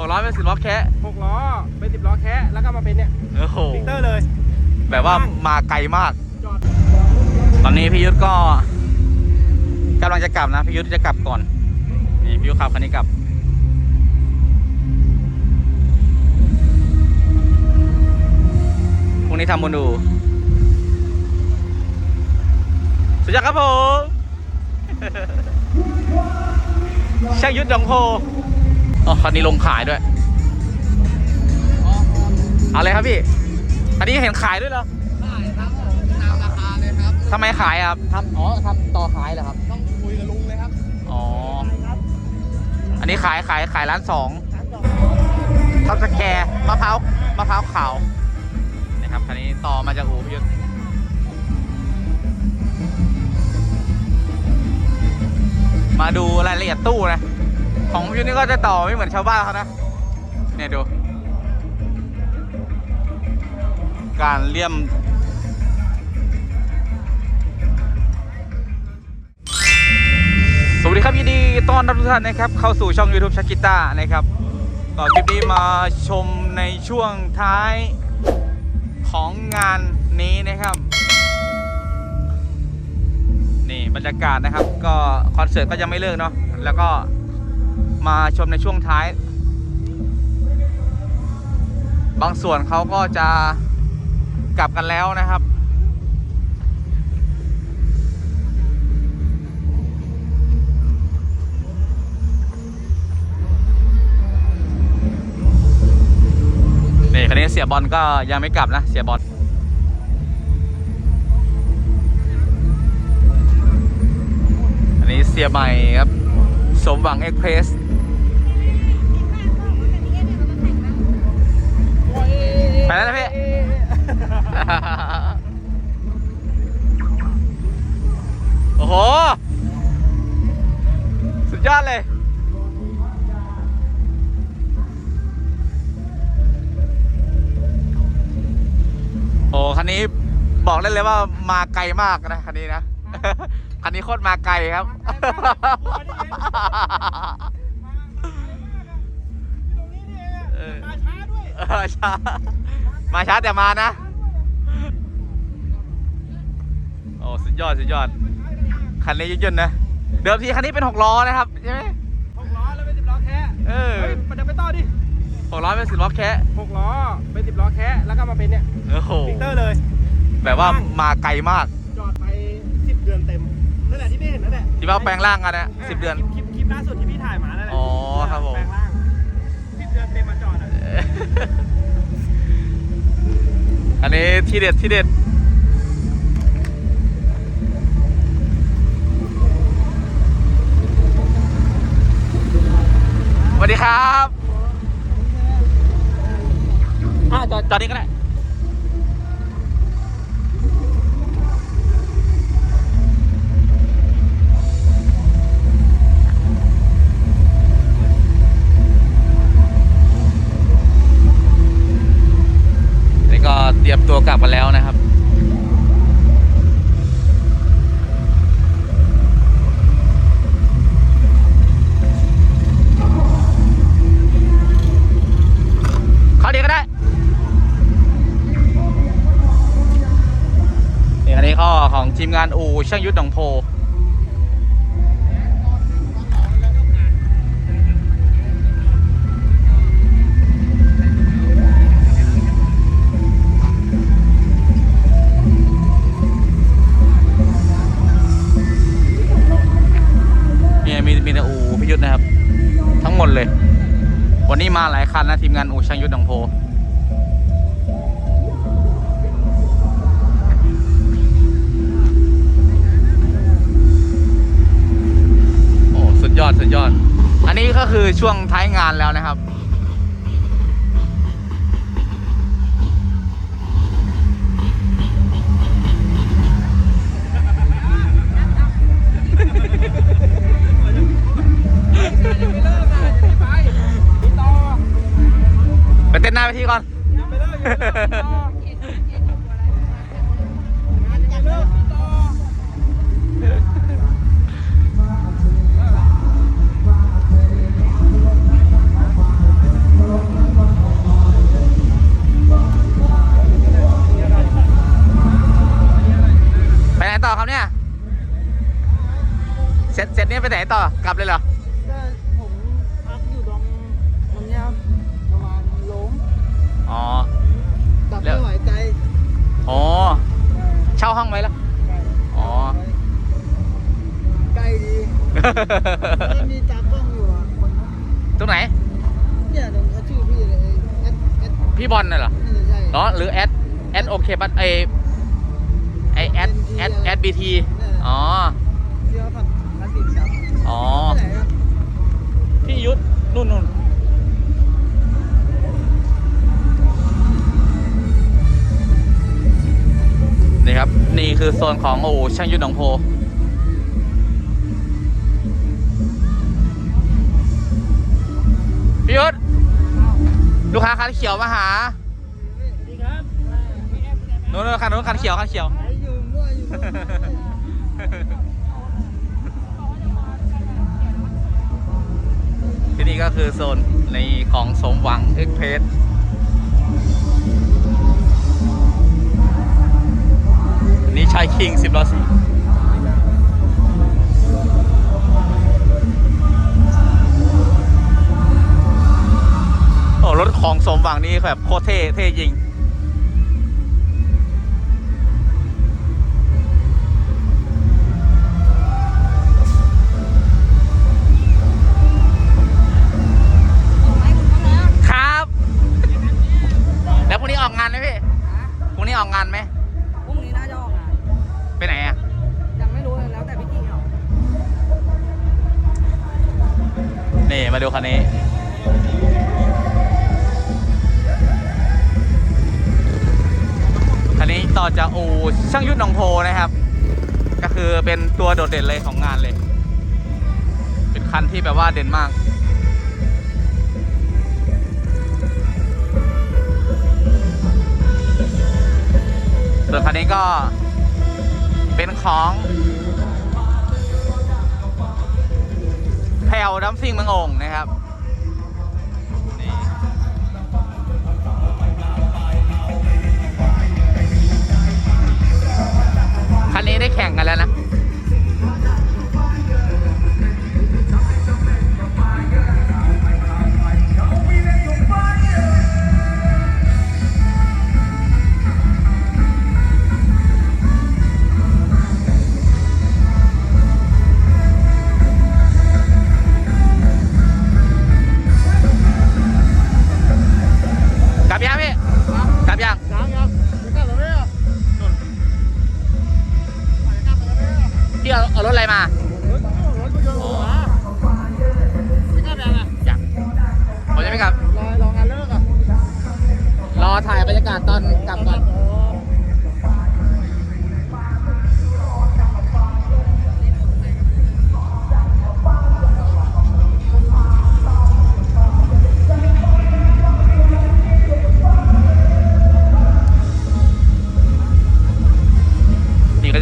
หกล้อเป็นสิบล้อแคะหกล้อเป็นสิบล้อแคะแล้วก็มาเป็นเนี่ยโอ้โหวิกเตอร์เลย แบบว่ามาไกลมากจอดตอนนี้พี่ยุทธก็กำลังจะกลับนะพี่ยุทธจะกลับก่อนนี่พี่ยุทธขับคันนี้กลับพรุ่งนี้ทำบุญดูสุดยอดครับผมช่างยุทธหนองโพ อ๋อคันนี้ลงขายด้วย เอาเลยครับพี่ อันนี้เห็นขายด้วยเหรอได้ครับผมตามราคาเลยครับทำไมขายอะครับทำอ๋อทำต่อขายเหรอครับ ต้องคุยกับลุงเลยครับ อ๋อ อันนี้ขายขายขายร้านสองทับสแกร์มะพร้าวมะพร้าวขาวนะครับคันนี้ต่อมาจากอู่พิยุทธมาดูรายละเอียดตู้นะ ของพิยุทธนี่ก็จะต่อไม่เหมือนชาวบ้านเขานะ เนี่ยดู การเลี่ยม สวัสดีครับยินดีต้อนรับทุกท่านนะครับ เข้าสู่ช่อง YouTube ชักกิต้านะครับต่อคลิปนี้มาชมในช่วงท้ายของงานนี้นะครับ นี่บรรยากาศนะครับ ก็คอนเสิร์ตก็ยังไม่เลิกเนาะแล้วก็ มาชมในช่วงท้าย บางส่วนเขาก็จะกลับกันแล้วนะครับนี่คันนี้เสียบอลก็ยังไม่กลับนะเสียบอลอันนี้เสียใหม่ครับ สมหวังเอ็กเพรส ไปแล้วนะพี่ โอ้โห สุดยอดเลยโอ้คันนี้บอกได้เลยว่ามาไกลมากนะคันนี้นะ คันนี้โคตรมาไกลครับเออมาช้าด้วยเออช้า มาช้าแต่มานะ โอ้สุดยอดสุดยอด คันนี้ยืดๆนะ เดิมทีคันนี้เป็นหกล้อนะครับใช่ไหมหกล้อแล้วเป็นสิบล้อแคะเออเฮ้ยมันจะไปต่อดิหกล้อเป็นสิบล้อแคะหกล้อเป็นสิบล้อแคะแล้วก็มาเป็นเนี่ยโอ้โหวิกเตอร์เลย แบบว่ามาไกลมาก จอดไปสิบเดือนเต็มนั่นแหละที่ไม่เห็นนั่นแหละที่ว่าแปลงร่างกันนะสิบเดือน อันนี้ที่เด็ดที่เด็ดสวัสดีครับอ่าจอดจอดนี้ก็ได้ เตรียมตัวกลับกันแล้วนะครับ เข้าดีก็ได้ นี่อันนี้ข้อของทีมงานอูช่างยุทธหนองโพ หมดเลย วันนี้มาหลายคันนะทีมงานอูช่างยุทธหนองโพโอ้สุดยอดสุดยอด อันนี้ก็คือช่วงท้ายงานแล้วนะครับ ไปเต้นหน้าไปที่ก่อน ไปไหนต่อครับเนี่ย เสร็จเสร็จเนี่ยไปไหนต่อกลับเลยเหรอ อ๋อกลับแล้ว ไม่ไหวไกลอ๋อ เช่าห้องไว้แล้ว อ๋อ ใกล้ดีแล้วมีตากล้องอยู่อะคนนึงตรงไหน เนี่ยตรงเขาชื่อพี่เลยเอสเอสพี่บอลน่ะเหรอนี่ใช่เหรอหรือแอดแอดโอเคบัตไอไอแอดแอดแอดบีทีอ๋อที่เขาขับคลาสสิกจับอ๋อ ที่ไหนครับพี่ยุทธนู่นนู่น นี่คือโซนของโอ้ช่างยุทธหนองโพพี่ยุทธลูกค้าคันเขียวมาหาดีครับมีแอปมีแอปนู้นคันโน้นคันเขียวคันเขียวที่นี่ก็คือโซนในของสมหวังเอ็กเพรส นี่ชายคิงสิบล้อสีโอ้รถของสมหวังนี่แบบโคตรเท่เท่จริง ต่อจากอูช่างยุทธหนองโพนะครับ ก็คือเป็นตัวโดดเด่นเลยของงานเลย เป็นคันที่แบบว่าเด่นมาก ส่วนคันนี้ก็เป็นของแพลวดัมซิ่งเมืององนะครับ คันนี้ได้แข่งกันแล้วนะ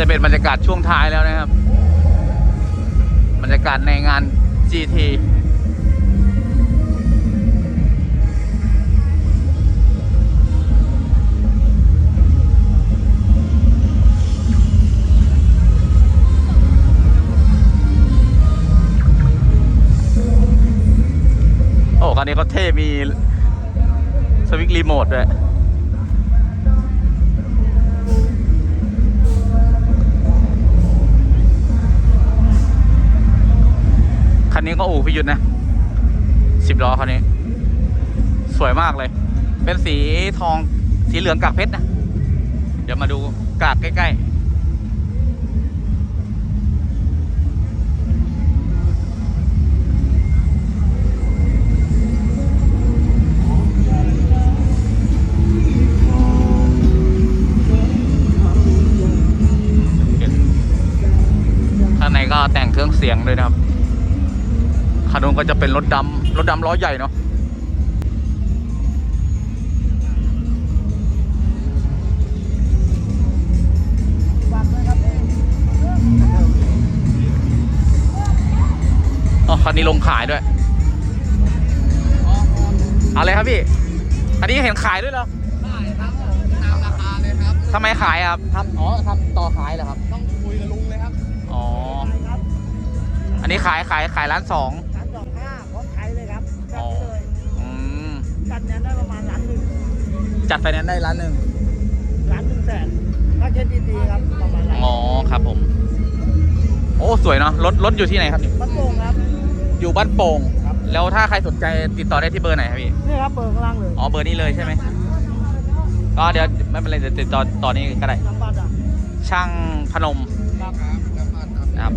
จะเป็นบรรยากาศช่วงท้ายแล้วนะครับ บรรยากาศในงาน GT โอ้คันนี้เขาเท่มีสวิตช์รีโมทด้วย คันนี้ก็อู่พิยุทธนะสิบล้อคันนี้ สวยมากเลย เป็นสีทองสีเหลืองกากเพชรนะ เดี๋ยวมาดูกากใกล้ ๆข้างในก็แต่งเครื่องเสียงด้วยนะครับ คันนู้นก็จะเป็นรถดำรถดำล้อใหญ่เนาะฝากด้วยครับเองอ๋อคันนี้ลงขายด้วยเอาเลยครับพี่ อันนี้เห็นขายด้วยเหรอได้ครับผมตามราคาเลยครับทำไมขายอะครับทำอ๋อทำต่อขายเหรอครับ ต้องคุยกับลุงเลยครับ อ๋อ อันอันนี้ขายขายขายล้านสองร้านสอง จัดไฟแนนซ์ได้ล้านหนึ่งล้านหนึ่งแสนถ้าเคสดีๆครับประมาณล้านอ๋อครับผม โอ้สวยเนาะรถรถอยู่ที่ไหนครับมันโป่งครับ อยู่บ้านโป่งครับแล้วถ้าใครสนใจติดต่อได้ที่เบอร์ไหนครับพี่นี่ครับเปิดข้างล่างเลยอ๋อเบอร์นี้เลยใช่ไหมก็เดี๋ยวไม่เป็นไรเดี๋ยวติดต่อต่อนี้ก็ได้น้ำบัตรอะช่างพนมครับนะครับ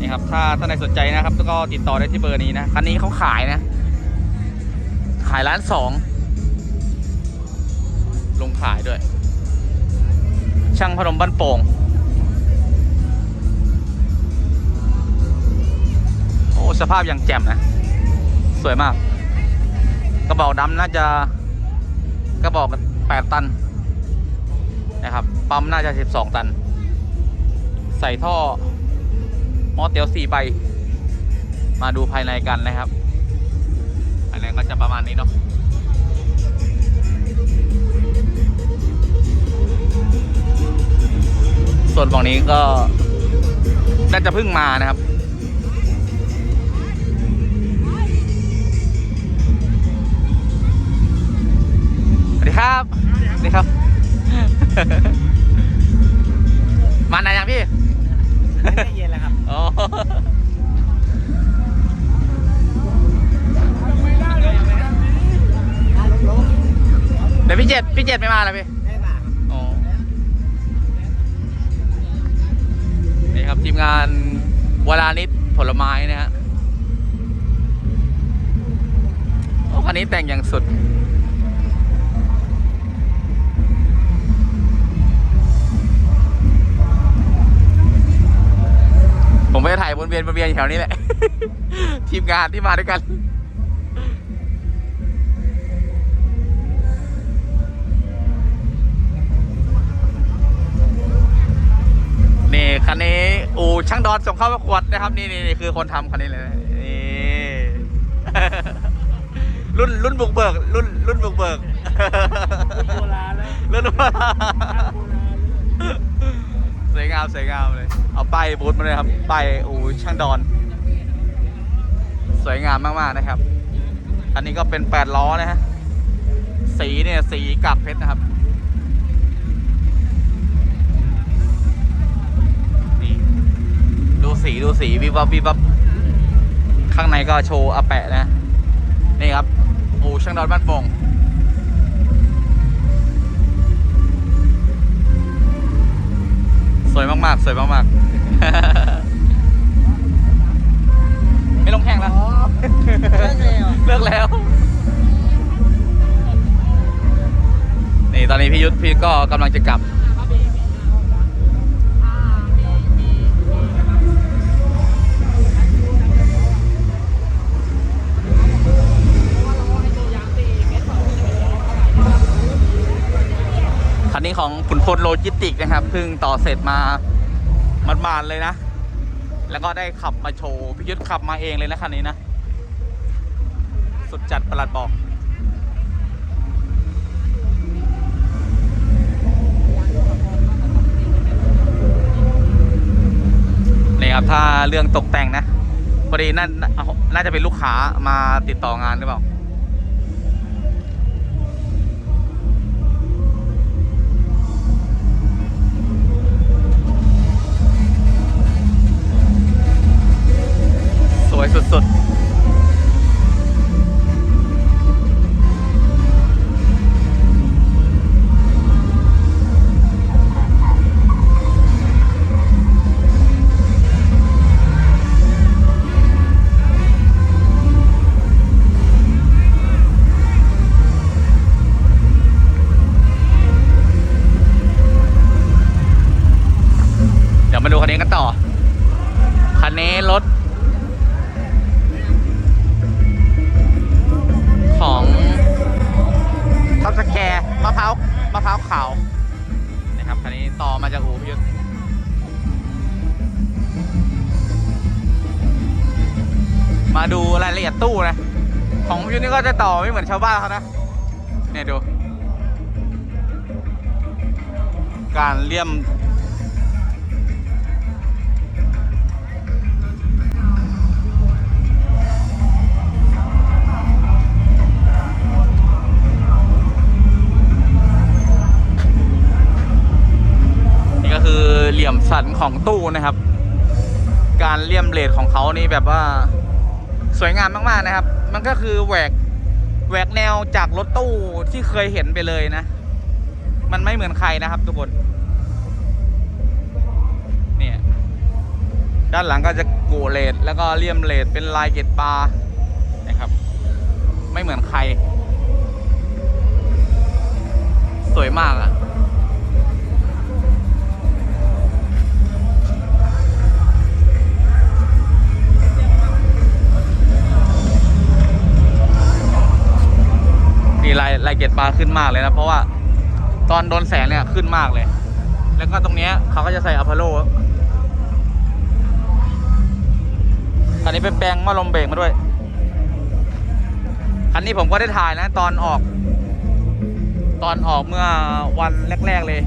นี่ครับ ถ้าท่านใดสนใจนะครับก็ติดต่อได้ที่เบอร์นี้นะคันนี้เขาขายนะ ขายล้านสอง ลงขายด้วย ช่างพนมบ้านโป่งโอ้สภาพอย่างแจ่มนะ สวยมาก กระบอกดำน่าจะกระบอกแปดตันนะครับ ปั๊มน่าจะสิบสองตัน ใส่ท่อมอเตียวสี่ใบ มาดูภายในกันนะครับ ภายในก็จะประมาณนี้เนาะ ส่วนฝั่งนี้ก็น่าจะเพิ่งมานะครับ สวัสดีครับ สวัสดีครับ มานานยังพี่ไม่เย็นแล้วครับอ๋อเดี๋ยวพี่เจ็ดพี่เจ็ดไม่มาแล้วพี่ ครับ ทีมงานวลานิดผลไม้นะฮะโอ้คันนี้แต่งอย่างสุดผมไปถ่ายวนเวียนวนเวียนแถวนี้แหละ ทีมงานที่มาด้วยกัน ช่างดอนส่งเข้าประกวดนะครับ นี่นี่นคือคนทำคันนี้เลยนี่รุ่นรุ่นบุกเบิก รุ่นรุ่นบุกเบิกโบราณแล้วรุ่นโบราณสวยงามสวยงามเลย เอาป้ายบูธมาเลยครับป้ายอูช่างดอน สวยงามมากๆนะครับ อันนี้ก็เป็นแปดล้อนะฮะสีเนี่ยสีกากเพชรนะครับ นี่ดู สีดูสีวิบวับวิบวับข้างในก็โชว์อาแปะนะ นี่ครับอูช่างดอนบ้านโป่งสวยมากๆ สวยมากๆ ไม่ลงแข่งแล้ว เลิกแล้ว นี่ตอนนี้พี่ยุทธพี่ก็กำลังจะกลับ นนี้ของขุนพลโลจิสติกนะครับเพิ่งต่อเสร็จมามันมานๆเลยนะ แล้วก็ได้ขับมาโชว์พี่ยุทธขับมาเองเลยนะคันนี้นะ สุดจัดประหลัดบอกนี่ครับถ้าเรื่องตกแต่งนะพอดีน่าน่าจะเป็นลูกค้ามาติดต่องานหรือเปล่า วยสุดๆ นะครับคันนี้ต่อมาจากอู่พิยุทธมาดูรายละเอียดตู้นะ ของพิยุทธนี่ก็จะต่อไม่เหมือนชาวบ้านเขานะ เนี่ยดู การเลี่ยม คือเหลี่ยมสันของตู้นะครับ การเลี่ยมเลดของเขานี่แบบว่าสวยงามมากๆนะครับ มันก็คือแหวกแหวกแนวจากรถตู้ที่เคยเห็นไปเลยนะ มันไม่เหมือนใครนะครับทุกคนเนี่ยด้านหลังก็จะกูเลดแล้วก็เลี่ยมเลดเป็นลายเกตปลานะครับ ไม่เหมือนใคร สวยมากอะนี่ ลายลายเกตปลาขึ้นมากเลยนะเพราะว่าตอนโดนแสงเนี่ยขึ้นมากเลย แล้วก็ตรงเนี้ยเขาก็จะใส่อพอลโลคันนี้เป็นแปลงมาลมเบรกมาด้วยคันนี้ผมก็ได้ถ่ายนะตอนออก ตอนออกเมื่อวันแรก ๆเลย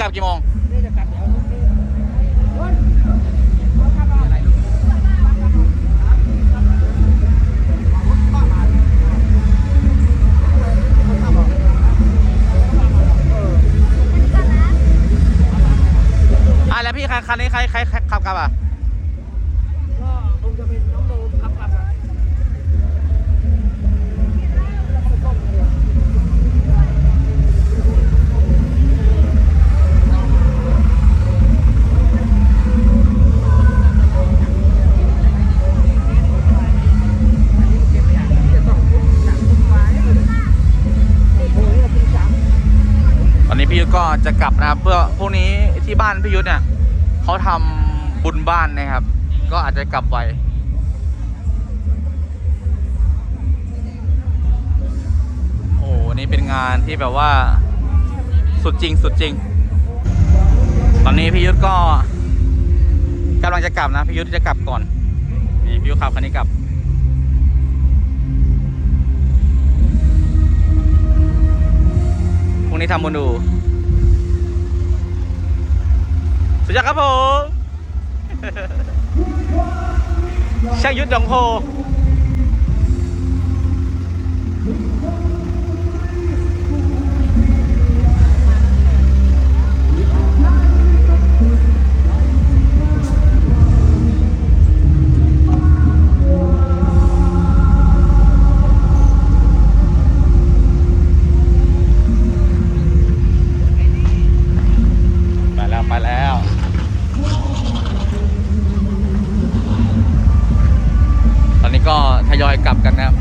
กลับกี่โมงนี่จะกลับเดี๋ยวอะแล้วพี่คันคันนี้ใครใครใครขับกลับอะ จะกลับนะครับ เพื่อพวกนี้ที่บ้านพี่ยุทธเนี่ยเขาทำบุญบ้านนะครับ ก็อาจจะกลับไวโอ้โหนี่เป็นงานที่แบบว่าสุดจริงสุดจริง ตอนนี้พี่ยุทธก็กำลังจะกลับนะพี่ยุทธจะกลับก่อนนี่พี่ยุทธขับคันนี้กลับพรุ่งนี้ทำบุญดู ดยอดครับผมช่างยุทธดองโพ นะครับ